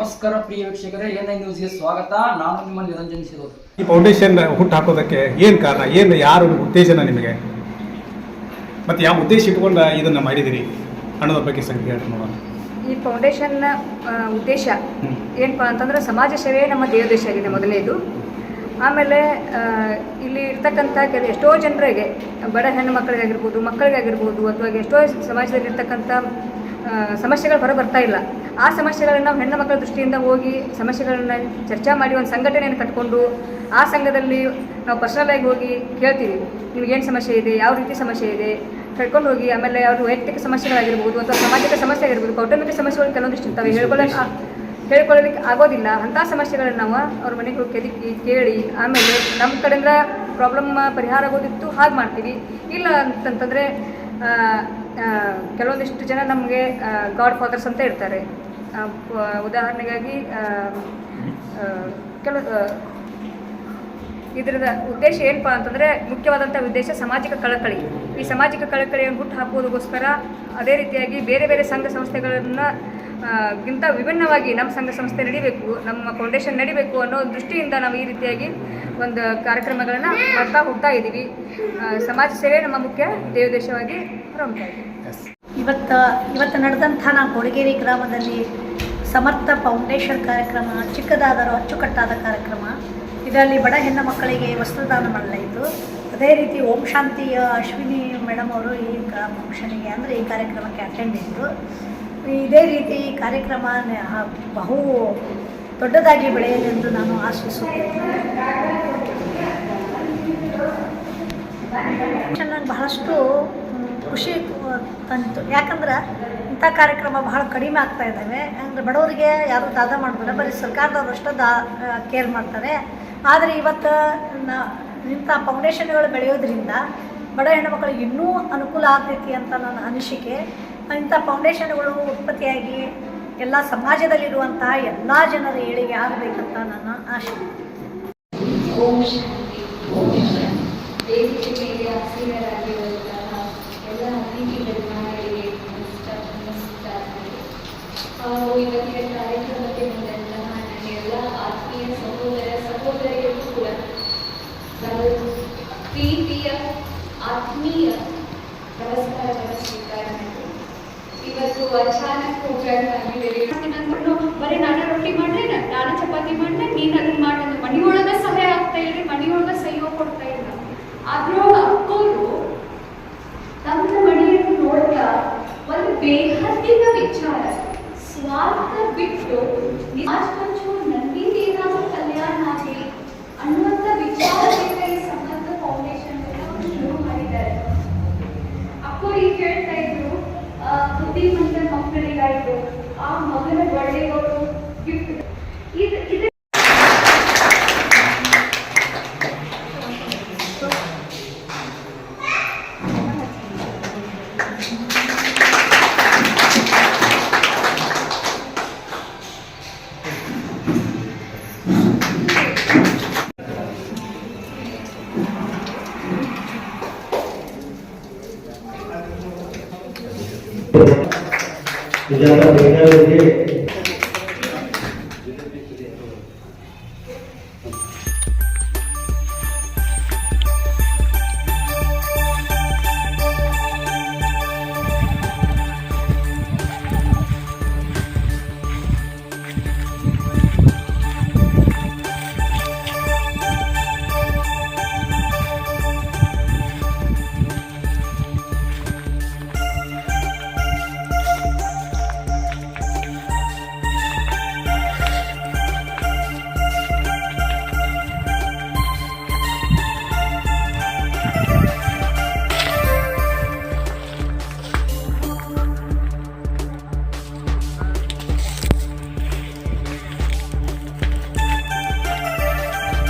ನಮಸ್ಕಾರ ಪ್ರಿಯ ವೀಕ್ಷಕರೇ N I ನ್ಯೂಸ್ಗೆ ಸ್ವಾಗತ. ನಾನು ನಿಮ್ಮ ನಿರಂಜನ್ ಸಿರೋದು ಈ ಫೌಂಡೇಶನ್ ಹುಟ್ಟು ಹಾಕೋದಕ್ಕೆ ಏನು ಕಾರಣ? ಏನು ಯಾರು ಉತ್ತೇಜನ ನಿಮಗೆ? ಮತ್ತು ಯಾವ ಉದ್ದೇಶ ಇಟ್ಕೊಂಡು ಇದನ್ನು ಮಾಡಿದಿರಿ? ಅನ್ನೋದ್ರ ಬಗ್ಗೆ ಸಂಖ್ಯೆ ಹೇಳಿ ನೋಡೋಣ. ಈ ಫೌಂಡೇಶನ್ನ ಉದ್ದೇಶ. ಏನಪ್ಪ ಅಂತಂದ್ರೆ ಸಮಾಜ ಸೇವೆ ನಮ್ಮ ದೇವದೇಶ ಆಗಿದೆ ಮೊದಲನೇದು ಆಮೇಲೆ ಇಲ್ಲಿ ಇರ್ತಕ್ಕಂಥ ಕೆಲ ಎಷ್ಟೋ ಜನರಿಗೆ ಬಡ ಹೆಣ್ಣು ಮಕ್ಕಳಿಗಾಗಿರ್ಬೋದು ಮಕ್ಕಳಿಗಾಗಿರ್ಬೋದು ಅಥವಾ ಎಷ್ಟೋ ಸಮಾಜದಲ್ಲಿ ಇರ್ತಕ್ಕಂಥ ಸಮಸ್ಯೆಗಳು ಹೊರ ಬರ್ತಾ ಇಲ್ಲ. ಆ ಸಮಸ್ಯೆಗಳನ್ನು ನಾವು ಹೆಣ್ಣು ಮಕ್ಕಳ ದೃಷ್ಟಿಯಿಂದ ಹೋಗಿ ಸಮಸ್ಯೆಗಳನ್ನು ಚರ್ಚೆ ಮಾಡಿ ಒಂದು ಸಂಘಟನೆಯನ್ನು ಕಟ್ಕೊಂಡು ಆ ಸಂಘದಲ್ಲಿ ನಾವು ಪರ್ಸನಲ್ ಆಗಿ ಹೋಗಿ ಕೇಳ್ತೀವಿ ನಿಮಗೇನು ಸಮಸ್ಯೆ ಇದೆ, ಯಾವ ರೀತಿ ಸಮಸ್ಯೆ ಇದೆ, ಕರ್ಕೊಂಡು ಹೋಗಿ ಆಮೇಲೆ ಅವರು ವೈಯಕ್ತಿಕ ಸಮಸ್ಯೆಗಳಾಗಿರ್ಬೋದು ಅಥವಾ ಸಾಮಾಜಿಕ ಸಮಸ್ಯೆ ಆಗಿರ್ಬೋದು, ಕೌಟುಂಬಿಕ ಸಮಸ್ಯೆಗಳು ಕೆಲವೊಂದಿಷ್ಟು ಇರ್ತವೆ ಹೇಳ್ಕೊಳ್ಳೋಕೆ ಹೇಳ್ಕೊಳ್ಳೋದಕ್ಕೆ ಆಗೋದಿಲ್ಲ ಅಂಥ ಸಮಸ್ಯೆಗಳನ್ನು ನಾವು ಅವ್ರ ಮನೆಗೆ ಹೋಗಿ ಕೆದಕಿ ಕೇಳಿ, ಆಮೇಲೆ ನಮ್ಮ ಕಡೆಯಿಂದ ಪ್ರಾಬ್ಲಮ್ ಪರಿಹಾರ ಆಗೋದಿತ್ತು, ಹಾಗೆ ಮಾಡ್ತೀವಿ. ಇಲ್ಲ ಅಂತಂತಂದರೆ ಕೆಲವೊಂದಿಷ್ಟು ಜನ ನಮಗೆ ಗಾಡ್ ಫಾದರ್ಸ್ ಅಂತ ಇರ್ತಾರೆ. ಉದಾಹರಣೆಗಾಗಿ ಕೆಲವು ಇದರದ ಉದ್ದೇಶ ಏನಪ್ಪ ಅಂತಂದರೆ ಮುಖ್ಯವಾದಂಥ ಉದ್ದೇಶ ಸಾಮಾಜಿಕ ಕಳಕಳಿ. ಈ ಸಾಮಾಜಿಕ ಕಳಕಳಿಯನ್ನು ಹುಟ್ಟು ಹಾಕುವುದಕ್ಕೋಸ್ಕರ ಅದೇ ರೀತಿಯಾಗಿ ಬೇರೆ ಬೇರೆ ಸಂಘ ಸಂಸ್ಥೆಗಳನ್ನು ಗಿಂತ ವಿಭಿನ್ನವಾಗಿ ನಮ್ಮ ಸಂಘ ಸಂಸ್ಥೆ ನಡಿಬೇಕು, ನಮ್ಮ ಫೌಂಡೇಶನ್ ನಡಿಬೇಕು ಅನ್ನೋ ದೃಷ್ಟಿಯಿಂದ ನಾವು ಈ ರೀತಿಯಾಗಿ ಒಂದು ಕಾರ್ಯಕ್ರಮಗಳನ್ನು ಮಾಡ್ತಾ ಹೋಗ್ತಾ ಇದ್ದೀವಿ ಸಮಾಜ ಸೇವೆ ನಮ್ಮ ಮುಖ್ಯ, ದೇವದೇಶವಾಗಿ ಹೊರಹೊಮ್ತಾ ಇದ್ದೀವಿ ಇವತ್ತು ಇವತ್ತು ನಡೆದಂಥ ನಾವು ಕೊಡಗೇರಿ ಗ್ರಾಮದಲ್ಲಿ ಸಮರ್ಥ ಫೌಂಡೇಶನ್ ಕಾರ್ಯಕ್ರಮ, ಚಿಕ್ಕದಾದರೂ ಅಚ್ಚುಕಟ್ಟಾದ ಕಾರ್ಯಕ್ರಮ, ಇದರಲ್ಲಿ ಬಡ ಹೆಣ್ಣು ಮಕ್ಕಳಿಗೆ ವಸ್ತ್ರದಾನ ಮಾಡಲಾಯಿತು. ಅದೇ ರೀತಿ ಓಂ ಶಾಂತಿಯ ಅಶ್ವಿನಿ ಮೇಡಮ್ ಅವರು ಈ ಫಂಕ್ಷನಿಗೆ ಅಂದರೆ ಈ ಕಾರ್ಯಕ್ರಮಕ್ಕೆ ಅಟೆಂಡ್ ಇದ್ದರು ಇದೇ ರೀತಿ ಈ ಕಾರ್ಯಕ್ರಮ ಬಹು ದೊಡ್ಡದಾಗಿ ಬೆಳೆಯಲೆಂದು ನಾನು ಆಶಿಸುತ್ತೇನೆ. ಬಹಳಷ್ಟು ಖುಷಿ ತಂತು. ಯಾಕಂದ್ರೆ ಇಂಥ ಕಾರ್ಯಕ್ರಮ ಬಹಳ ಕಡಿಮೆ ಆಗ್ತಾ ಇದ್ದಾವೆ. ಅಂದರೆ ಬಡವರಿಗೆ ಯಾರೂ ದಾದ ಮಾಡೋದಿಲ್ಲ ಬರೀ ಸರ್ಕಾರದವ್ರು ಅಷ್ಟೇ ದಾ ಕೇರ್ ಮಾಡ್ತಾರೆ. ಆದರೆ ಇವತ್ತು ಇಂಥ ಫೌಂಡೇಶನ್ಗಳು ಬೆಳೆಯೋದ್ರಿಂದ ಬಡ ಹೆಣ್ಣುಮಕ್ಕಳಿಗೆ ಇನ್ನೂ ಅನುಕೂಲ ಆಗ್ತೈತಿ ಅಂತ ನನ್ನ ಅನಿಸಿಕೆ. ಇಂಥ ಫೌಂಡೇಶನ್ಗಳು ಉತ್ಪತ್ತಿಯಾಗಿ ಎಲ್ಲ ಸಮಾಜದಲ್ಲಿರುವಂತಹ ಎಲ್ಲ ಜನರ ಏಳಿಗೆ ಆಗಬೇಕಂತ ನನ್ನ ಆಶೆ ಓಂ ಶಾಂತಿ ಓಂ ಶಾಂತಿ ವೇದಿಕೆ ಮೇಲೆ ಆಸೀನರಾಗಿರುವಂತಹ ಎಲ್ಲ ಅತಿಥಿ ಗಣ್ಯರಿಗೆ ನಮಸ್ಕಾರ ನಮಸ್ಕಾರಗಳು ಹಾಗೂ ಇವತ್ತಿನ ಕಾರ್ಯಕ್ರಮಕ್ಕೆ ಬಂದಂತಹ ನನ್ನ ಎಲ್ಲ ಆತ್ಮೀಯ ಸಹೋದರ ಸಹೋದರಿಯರು ಕೂಡ ನಾವು ಪ್ರೀತಿಯ, ಆತ್ಮೀಯ ನಮಸ್ಕಾರಗಳ ಸ್ವೀಕಾರ ಮಾಡಿ ಇವತ್ತು ಅಚಾನಕ್ ಅಂದ್ಕೊಂಡು ಬರೀ ನಾನು ರೊಟ್ಟಿ ಮಾಡ್ರಿ ನಾನು ಚಪಾತಿ ಮಾಡ್ದೆ ನೀನು ಅದನ್ನ ಮಾಡೋದು ಮನೆಯೊಳಗ ಸಹಾಯ ಆಗ್ತಾ ಇಲ್ರಿ, ಮನೆಯೊಳಗ ಸಹಯೋಗ ಕೊಡ್ತಾ ಇಲ್ಲ. ಅದ್ರೊಳಗ ಅಕ್ಕೋರು ತಮ್ಮ ಮನೆಯನ್ನು ನೋಡ್ತಾ ಒಂದು ಬೇಹದ್ದಿನ ವಿಚಾರ, ಸ್ವಾರ್ಥ ಬಿಟ್ಟು ನಿಜಾಜು ನಂದಿದೇನಾದ್ರೂ ಕಲ್ಯಾಣ ಆಗಲಿ ಅನ್ನುವಂಥ ವಿಚಾರದಿಂದ तुझ्या